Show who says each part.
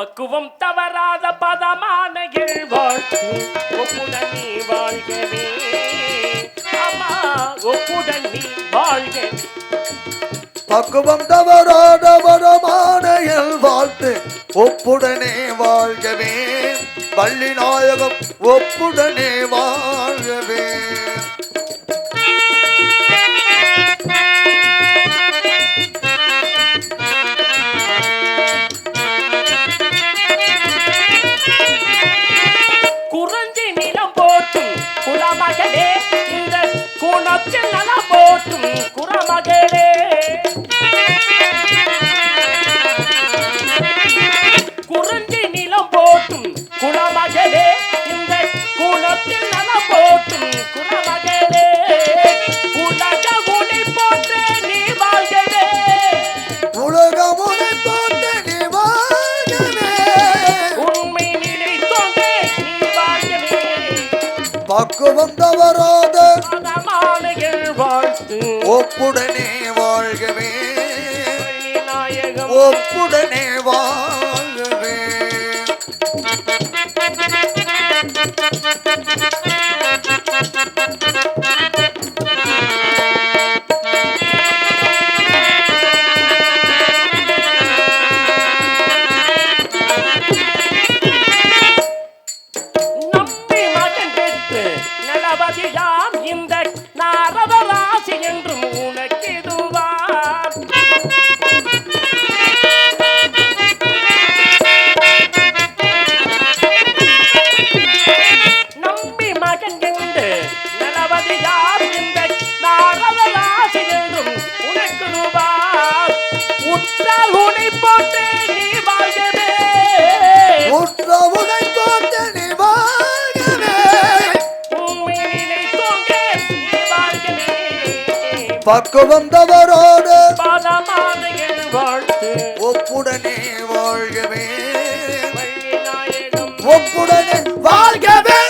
Speaker 1: பக்குவம் தவறாத பதமான வாழ்க்கை ஒப்புடன் நீ வாழ்கவே. அம்மா ஒப்புடன் நீ வாழ்க
Speaker 2: பக்குவம் தவறாத வரமான எல் வாழ்த்து ஒப்புடனே வாழ்கவே. பள்ளி நாயகம் ஒப்புடனே வாழ்கவே.
Speaker 1: பதமாலைகள் வாழ்த்து.
Speaker 2: ஒப்புடனே வாழ்கவே. ஒப்புடனே வாழ்கவே.
Speaker 1: நலவதியாம் இந்த நாரதராசி என்றும் உனக்கிதுவாம் நம்பி மகன் என்று நலவதியாம் இந்த நாரதராசி என்றும் உனக்கிதுவாம் உற்றால் உனை போட்டு நீ வாழ்கவே உற்ற உனை
Speaker 2: பக்குவம் வந்தவரோடு